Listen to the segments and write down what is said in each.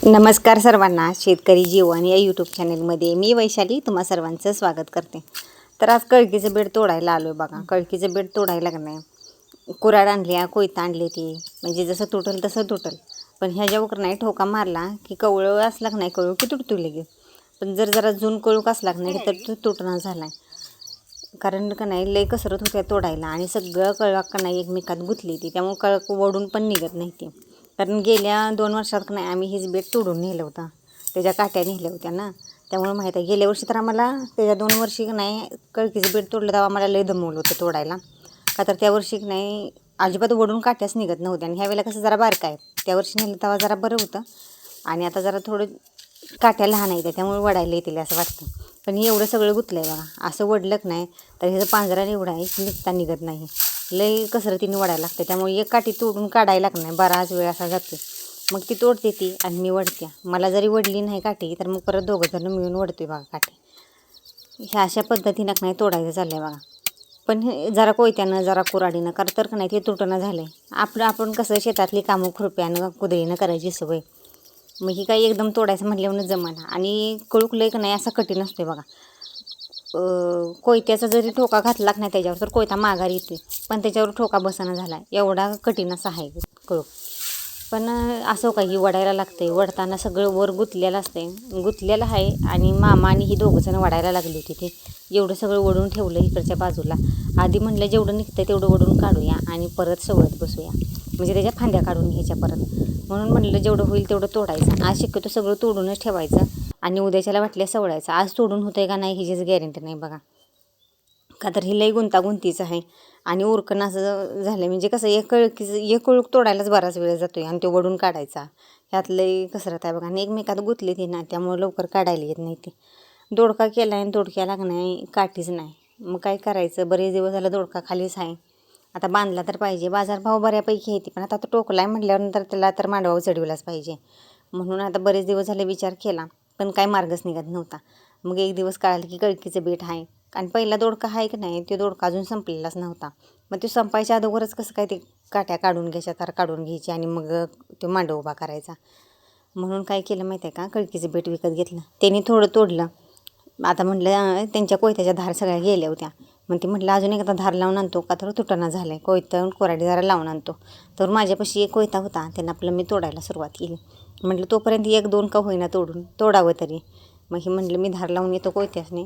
नमस्कार सर्वांना शेतकरी जीवन या यूट्यूब चॅनलमध्ये मी वैशाली तुम्हा सर्वांचं स्वागत करते. तर आज कळकीचं बेड तोडायला आलो आहे बघा. कळकीचं बेड तोडायला का नाही कुराड आणली आहे, कोयता आणली ती. म्हणजे जसं तुटल तसं तुटल. पण ह्याच्यावर नाही ठोका मारला की कवळं असला का नाही कळू की तुटतो लगेच. पण जर जरा जून कळूक असला का नाही तर तो तुटणं झाला आहे कारण का नाही लय कसरत होत्या तोडायला आणि सगळं कळक का नाही एकमेकात गुंतली ती. त्यामुळे कळक ओढून पण निघत नाही ती. कारण गेल्या दोन वर्षात का नाही आम्ही हीच बेट तोडून नेलं होतं. त्याच्या काट्या नेल्या होत्या ना. त्यामुळे माहीत आहे गेल्या वर्षी तर आम्हाला त्याच्या दोन वर्षी नाही कळकीचं बेट तोडलं तेव्हा आम्हाला लय दमवलं होतं तोडायला. का तर त्या वर्षी नाही अजिबात ओढून काट्याच निघत नव्हत्या आणि ह्या वेळेला कसं जरा बारका आहे त्या वर्षी नेलं तेव्हा जरा बरं होतं. आणि आता जरा थोडं काट्या लहान आहेत त्यामुळे वडायला येतील असं वाटतं. पण हे एवढं सगळं गुतलं आहे बघा. असं वडलं नाही तर ह्याचं पांजरा एवढा आहे की निघता निघत नाही. लई कसरतीने वडायला लागते. त्यामुळे एक काठी तोडून काढायला लागत नाही. बराच वेळ असा जाते. मग ती तोडते ती आणि मी वडते मला जरी वडली नाही काठी तर मग परत दोघं जण मिळून वडते बघा काठी. ह्या अशा पद्धतीनं नाही तोडायचं चाललं आहे बघा. पण हे जरा कोयत्यानं जरा कुराडीनं कर तर का नाही ते तुटणं झालं आहे आपलं आपण कसं शेतातली कामं खुरप्यानं कुदळीनं करायची सवय. मग ही काही एकदम तोडायचं म्हटल्यावर जमाना. आणि कळुकलंय का नाही असा कठीण असतोय बघा. कोयत्याचा जरी ठोका घातला नाही त्याच्यावर तर कोयता माघारी येते पण त्याच्यावर ठोका बसाना झाला एवढा कठीण असा आहे कळू. पण असं काही वडायला लागते वडताना सगळं वर गुतलेलं असते गुतलेलं आहे आणि मामा आणि ही दोघंजण वडायला लागली होती ते एवढं सगळं ओढून ठेवलं इकडच्या बाजूला. आधी म्हणलं जेवढं निघतं तेवढं वडून काढूया आणि परत सवळत बसूया. म्हणजे त्याच्या फांद्या काढून घ्यायच्या परत. म्हणून म्हणलं जेवढं होईल तेवढं तोडायचं. आज शक्यतो सगळं तोडूनच ठेवायचं. आणि उद्याच्याला वाटल्या सवडायचं आज तोडून होतंय का नाही ह्याचीच गॅरंटी नाही बघा. का तर ही लई गुंतागुंतीचं आहे. आणि उरकण असं झालं म्हणजे कसं एक कळकीचं एक ओळख तोडायलाच बराच वेळ जातोय आणि तो वडून काढायचा. ह्यात लई कसरत आहे बघा. आणि एकमेकात गुंतली ती ना त्यामुळे लवकर काढायला येत नाही ते. दोडका केला आणि दोडक्या लागणार काठीच नाही. मग काय करायचं? बरेच दिवस झालं दोडका खालीच आहे. आता बांधला तर पाहिजे. बाजारभाव बऱ्यापैकी येते पण आता तो टोकला आहे म्हटल्यानंतर त्याला तर मांडवावर चढविलाच पाहिजे. म्हणून आता बरेच दिवस झाले विचार केला. पण काय मार्गच निघत नव्हता. मग एक दिवस कळालं की कळकीचं बेट आहे. आणि पहिला दोडका आहे की नाही तो दोडका अजून संपलेलाच नव्हता. मग तो संपायच्या अगोदरच कसं काय ते काट्या काढून घ्यायच्या तर काढून घ्यायची आणि मग तो मांडव उभा करायचा. म्हणून काय केलं माहिती आहे का? कळकीचं बेट विकत घेतलं. त्यांनी थोडं तोडलं. आता म्हटलं त्यांच्या कोयत्याच्या धार सगळ्या गेल्या होत्या. मग ते म्हटलं अजून एकदा धार लावून आणतो का? तर तुटणा झालं आहे कोयतं कोराडी जरा लावून आणतो. तर माझ्यापाशी एक कोयता होता. त्यांना आपलं मी तोडायला सुरुवात केली. म्हटलं तोपर्यंत एक दोन का होईना तोडून तोडावं तरी. मग हे म्हटलं मी धार लावून येतो कोयत्यासने.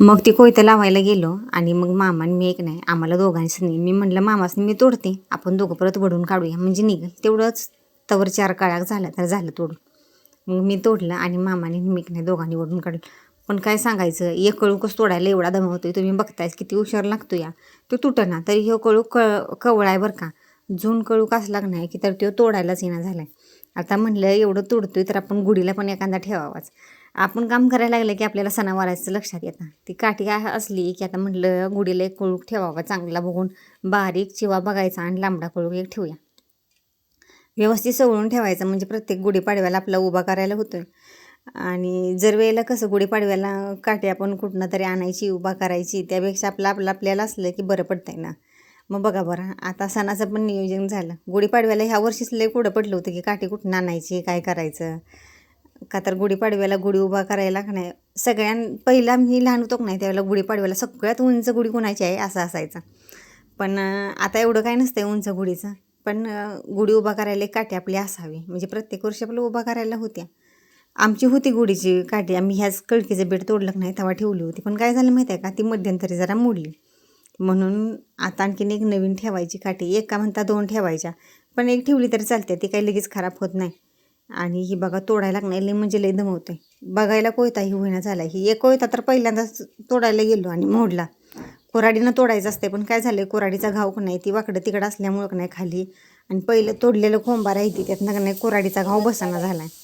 मग ती कोयतं लावायला गेलो आणि मग मामा आणि मी एक नाही आम्हाला दोघांचं नाही मी म्हटलं मामासनी मी तोडते. आपण दोघं परत वडून काढूया. म्हणजे निघेल तेवढंच तवर चार काळाक झाला तर झालं तोडून. मग मी तोडलं आणि मामाने मी मी नाही दोघांनी ओढून काढलं. पण काय सांगायचं एक कळूकच तोडायला एवढा दमवतोय तुम्ही बघतायच किती हुशार लागतो या. तो तुटना तरी हे कळू क कवळा आहे बरं का. जून कळूक असला नाही की तर तो तोडायलाच येणार झाला आहे आता म्हणलं एवढं तोडतोय तर आपण गुढीला पण एखादा ठेवावाच. आपण काम करायला लागलं की आपल्याला सणावारायचं लक्षात येतं ती काठी असली की आता म्हटलं गुढीला एक कळूक ठेवावा चांगला बघून बारीक चिवा बघायचा आणि लांबडा कळूक एक ठेवूया. व्यवस्थित सवळून ठेवायचं म्हणजे प्रत्येक गुढीपाडव्याला आपला उभा करायला होतोय. आणि जर वेळेला कसं गुढीपाडव्याला काठी आपण कुठनं तरी आणायची उभा करायची त्यापेक्षा आपलं आपलं आपल्याला असलं की बरं पडतं आहे ना. मग बघा बरं आता सणाचं पण नियोजन झालं. गुढीपाडव्याला ह्या वर्षीच लय कुठं पडलं होतं की काठी कुठून आणायची काय करायचं? का तर गुढीपाडव्याला गुढी उभा करायला का नाही? सगळ्यां पहिला मी लहान होतो नाही त्यावेळेला गुढीपाडव्याला सगळ्यात उंच गुढी कोणाची आहे असं असायचं. पण आता एवढं काय नसतं उंच गुढीचं. पण गुढी उभा करायला एक काठी आपली असावी. म्हणजे प्रत्येक वर्षी आपलं उभा करायला होत्या. आमची होती गुढीची काठी. आम्ही ह्याच कळकीचं बेट तोडलं नाही तेव्हा ठेवली होती. पण काय झालं माहिती आहे का? ती मध्यंतरी जरा मोडली. म्हणून आता आणखीन एक नवीन ठेवायची काठी. एका म्हणता दोन ठेवायच्या. पण एक ठेवली तरी चालते. ती काही लगेच खराब होत नाही. आणि ही बघा तोडायला लागणार. लई म्हणजे लई दमवते बघायला कोयता ही होईना झाला. ही एक कोयता तर पहिल्यांदाच तोडायला गेलो आणि मोडला. कोराडीनं तोडायचं असते पण काय झालं कोराडीचा घाव का नाही ती वाकडं तिकडं असल्यामुळं का नाही खाली. आणि पहिलं तोडलेलं कोंबा राहते त्यातनं का नाही कोराडीचा घाव बसाना झाला आहे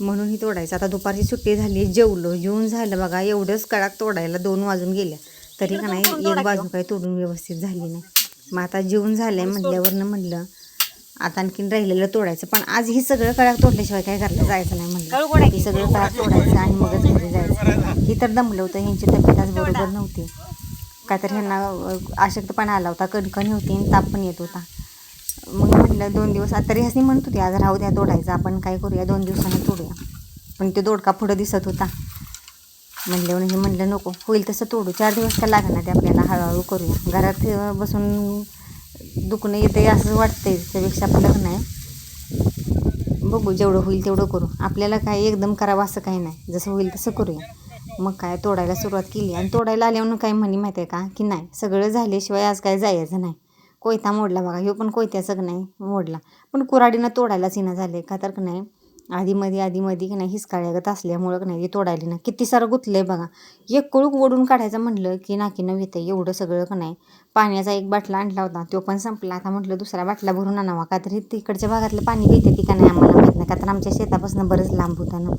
ही तोडायचं. आता दुपारची सुट्टी झाली जेवलो. जेवून झालं बघा एवढंच कडाक तोडायला दोन वाजून गेल्या तरी का नाही एक बाजू काही तोडून व्यवस्थित झाली नाही. मग आता जेवून झालंय म्हटल्यावरनं म्हणलं आता आणखीन राहिलेलं तोडायचं. पण आज ही सगळं कडाक तोडल्याशिवाय काय करायला जायचं नाही म्हणलं. ही सगळं कडाक तोडायचं आणि मगच घरी जायचं. ही तर दमलं होतं ह्यांची तब्येत आज बरोबर नव्हती. का तर ह्यांना आशक्तपणा अशक्तपणा आला होता कणकणी होती आणि ताप पण येत होता. मग म्हटलं दोन दिवस आता तरी ह्यासनी म्हणत होती आज राहू द्या तोडायचं आपण काय करूया दोन दिवसानं तोडूया. पण ते दोडका पुढं दिसत होता. म्हणलं म्हणजे म्हणलं नको होईल तसं तोडू चार दिवस का लागणार ते आपल्याला हळूहळू करूया. घरात बसून दुखणं येते असं वाटतंय त्यापेक्षा आपलं लग्न नाही बघू जेवढं होईल तेवढं करू आपल्याला काय एकदम करावं असं काही नाही जसं होईल तसं करूया. मग काय तोडायला सुरुवात केली आणि तोडायला आल्यावर काय म्हणे माहिती आहे का? की नाही सगळं झाल्याशिवाय आज काय जायचं नाही. कोयता मोडला बघा. ह्यो पण कोयत्याचं नाही? मोडला. पण कुराडीनं तोडायलाच येणं झाले का तर की नाही? आधीमध्ये आधीमध्ये की नाही? हिसकाळ्यागत असल्यामुळं की नाही? ते तोडायला ना. किती सारं गुतलंय बघा. एक कुळूक ओढून काढायचं म्हटलं की नाकीनं येतं एवढं सगळं का नाही? पाण्याचा एक बाटला आणला होता. तो पण संपला. आता म्हटलं दुसरा बाटला भरून आणावा. का तरी तिकडच्या भागातलं पाणी घेते ती का नाही आम्हाला माहीत नाही. का तर आमच्या शेतापासून बरंच लांब होतं ना.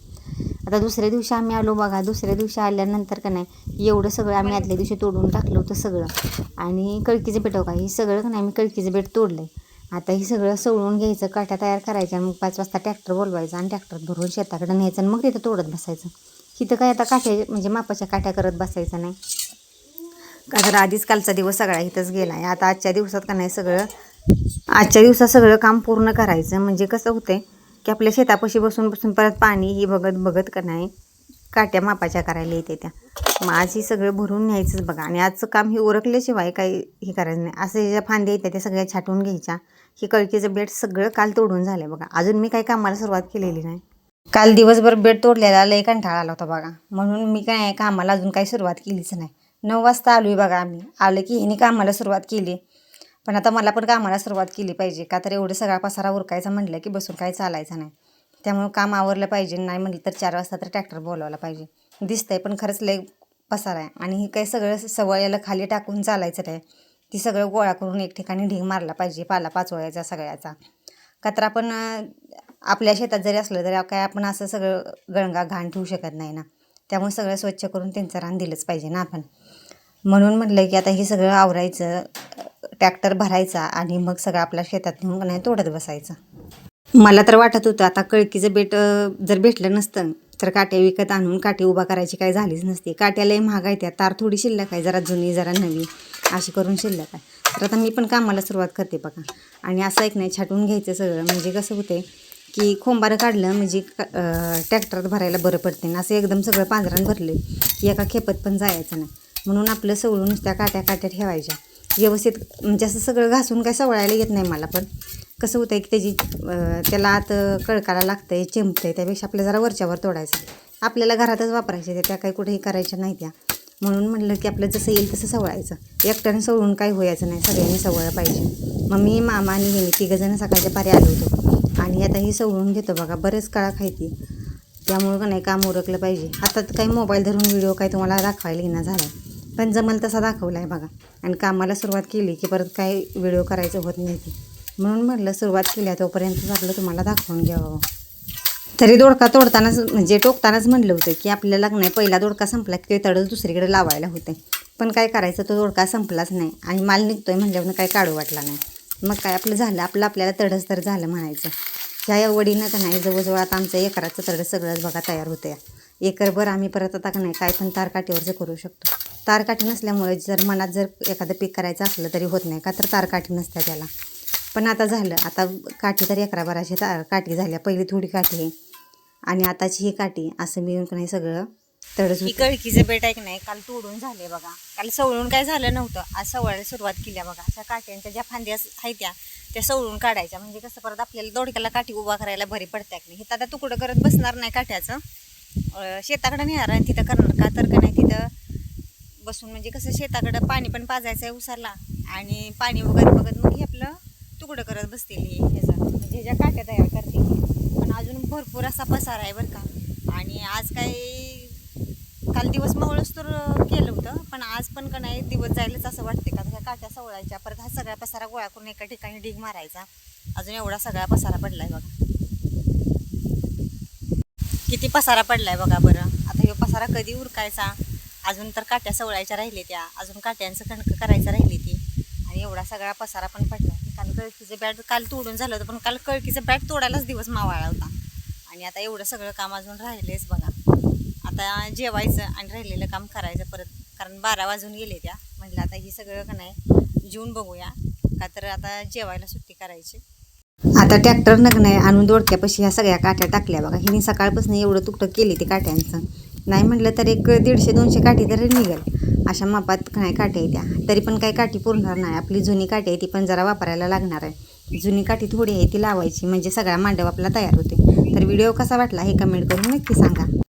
आता दुसऱ्या दिवशी आम्ही आलो बघा. दुसऱ्या दिवशी आल्यानंतर का नाही एवढं सगळं आम्ही आदल्या दिवशी तोडून टाकलं होतं सगळं. आणि कळकीचं बेट हो का हे सगळं का नाही आम्ही कळकीचं बेट तोडलं आहे आता हे सगळं सवळून घ्यायचं काट्या तयार करायच्या मग पाच वाजता ट्रॅक्टर बोलवायचा आणि ट्रॅक्टर भरून शेताकडे न्यायचं आणि मग तिथं तोडत बसायचं. तिथं काय आता काठ्या म्हणजे मापाच्या काठ्या करत बसायचं नाही. का तर आधीच कालचा दिवस सगळा इथंच गेला आहे आता आजच्या दिवसात का नाही सगळं आजच्या दिवसात सगळं काम पूर्ण करायचं. म्हणजे कसं होतंय की आपल्या शेतापाशी बसून बसून परत पाणी ही बघत बघत का नाही काट्या मापाच्या करायला येते त्या. मग आज ही सगळं भरून न्यायचंच बघा. आणि आजचं काम हे उरकल्याशिवाय काही हे करायचं नाही. असं ज्या फांद्या येत्या त्या सगळ्या छाटून घ्यायच्या. ही कळकीचं बेड सगळं काल तोडून झालं बघा. अजून मी काही कामाला सुरुवात केलेली नाही. काल दिवसभर बेड तोडलेला लय कंटाळा आला होता बघा. म्हणून मी काय कामाला अजून काही सुरुवात केलीच नाही. नऊ वाजता आलो आहे बघा आम्ही. आलं की हिने कामाला सुरुवात केली. पण आता मला पण कामाला सुरुवात केली पाहिजे. का तर एवढं सगळा पसारा उरकायचा म्हटलं की बसून काही चालायचं नाही. त्यामुळं काम आवरलं पाहिजे. नाही म्हटलं तर चार वाजता तर ट्रॅक्टर बोलवायला पाहिजे. दिसतंय पण खरंच लय पसारा आहे. आणि हे काय सगळं सवयाला खाली टाकून चालायचं नाही. ती सगळं गोळा करून एक ठिकाणी ढीग मारला पाहिजे. पाला पाचोळ्याचा सगळ्याचा. कचरा पण आपल्या शेतात जरी असलं तरी काय आपण असं सगळं गळंगा घाण ठेवू शकत नाही ना. त्यामुळे सगळं स्वच्छ करून त्यांचं रान दिलंच पाहिजे ना आपण. म्हणून म्हटलं की आता हे सगळं आवरायचं. ट्रॅक्टर भरायचा आणि मग सगळं आपल्या शेतात नेऊन नाही तोडत बसायचं. मला तर वाटत होतं आता कळकीचं बेट जर भेटलं नसतं तर काट्या विकत आणून काठी उभा करायची काही झालीच नसती. काट्यालाही महागाय त्या तार थोडी शिल्लक आहे जरा जुनी जरा नवी अशी करून शिल्लक आहे. तर आता मी पण कामाला सुरुवात करते बघा. आणि असं एक नाही छाटून घ्यायचं सगळं. म्हणजे कसं होते की खोंबारं काढलं म्हणजे ट्रॅक्टरात भरायला बरं पडते ना असं एकदम सगळं पांजरान भरले की एका खेपत पण जायचं नाही. म्हणून आपलं सवळून नुसत्या काट्या काट्या ठेवायच्या. व्यवस्थित म्हणजे असं सगळं घासून काय सवळायला येत नाही मला पण. कसं होतं आहे की त्याची त्याला आत कळकाला लागतं आहे चिंपतं आहे त्यापेक्षा आपल्या जरा वरच्यावर तोडायचं. आपल्याला घरातच वापरायचे ते त्या काही कुठेही करायच्या नाही त्या. म्हणून म्हणलं की आपलं जसं येईल तसं सवळायचं. एकट्याने सवळून काही व्हायचं नाही सगळ्यांनी सवळ पाहिजे. मग मी मामा आणि हे मी तिघंजणं सकाळच्या पारी आलो होतो. आणि आता ही सवळून घेतो बघा बरेच काळा खायती. त्यामुळं का नाही काम उरकलं पाहिजे. आता काही मोबाईल धरून व्हिडिओ काही तुम्हाला दाखवायला येणार झाला पण जमल तसा दाखवला आहे बघा. आणि कामाला सुरुवात केली की परत काय व्हिडिओ करायचं होत नाही ती. म्हणून म्हटलं सुरुवात केल्या तोपर्यंत आपलं तुम्हाला दाखवून घ्यावं. तरी दोडका तोडतानाच म्हणजे टोकतानाच म्हणलं होतं की आपल्याला नाही पहिला दोडका संपला की ते तडच दुसरीकडे लावायला होते पण काय करायचं तो दोडका संपलाच नाही. आणि माल निघतोय म्हणल्यावर काय काढू वाटला नाही. मग काय आपलं झालं आपलं आपल्याला तडस तर झालं म्हणायचं. ह्या एवढीनं का नाही जवळजवळ आता आमचं एकराचं तडस सगळंच बघा तयार होतं एकरभर आम्ही परत आता का नाही काय पण तारकाठीवरचं करू शकतो. तारकाठी नसल्यामुळे जर मनात जर एखादं पीक करायचं असलं तरी होत नाही का तर तारकाठी नसत्या त्याला. पण आता झालं आता काठी तर एकरा भराची ता काठी झाल्या. पहिली थोडी काठी आणि आताची ही काठी असं मिळून का नाही सगळं तडच ही कळकीचं बेट आहे की नाही काल तोडून झाले बघा. काल सवळून काय झालं नव्हतं. आज सवळायला सुरुवात केल्या बघा. अशा काट्यांच्या ज्या फांद्या आहेत त्या त्या सवळून काढायच्या. म्हणजे कसं परत आपल्याला दोडक्याला काठी उभा करायला बरी पडत्या की नाही हे तर आता तुकडं करत बसणार नाही काठ्याचं शेताकडं नेणार आणि तिथं करणार का? तर का नाही तिथं बसून म्हणजे कसं शेताकडं पाणी पण पाजायचं आहे उसाला आणि पाणी वगैरे बघत मग हे आपलं तुकडं करत बसतील हे ह्याचं. म्हणजे ह्याच्या काट्या तयार करतील पण अजून भरपूर असा पसारा आहे बरं का. आणि आज काही काल दिवस मावळच तर केलं होतं पण आज पण का नाही दिवस जायलाच असं वाटते का? ह्या काट्या सवळायच्या परत हा सगळा पसारा गोळा करून एका ठिकाणी ढीग मारायचा. अजून एवढा सगळा पसारा पडला आहे बघा. किती पसारा पडलाय बघा बरं. आता ह्यो पसारा कधी उरकायचा? अजून तर काट्या सवळायच्या राहिले त्या. अजून काट्यांचं कणकं करायचं राहिली ती. आणि एवढा सगळा पसारा पण पडला काल कळकीचं बॅट काल तोडून झालं होतं पण काल कळकीचं बॅट तोडायलाच दिवस मावाळा होता. आणि आता एवढं सगळं काम अजून राहिलेच बघा. आता जेवायचं आणि राहिलेलं काम करायचं परत. कारण बारा वाजून गेले त्या. म्हटलं आता हे सगळं का नाही जेवून बघूया. का तर आता जेवायला सुट्टी करायची. आता ट्रॅक्टर आहे आणून दोडक्यापाशी ह्या सगळ्या काट्या टाकल्या बघा. हिने सकाळपासून एवढं तुकडं केली ते काट्यांचं. नाही म्हटलं तर एक दीडशे दोनशे काठी तरी निघेल. अशा मापात नाही काट्या आहे तरी पण काही काठी पुरणार नाही. आपली जुनी काठी आहे ती पण जरा वापरायला लागणार आहे. जुनी काठी थोडी आहे ती लावायची म्हणजे सगळा मांडव आपला तयार होते तर व्हिडिओ कसा वाटला हे कमेंट करून नक्की सांगा.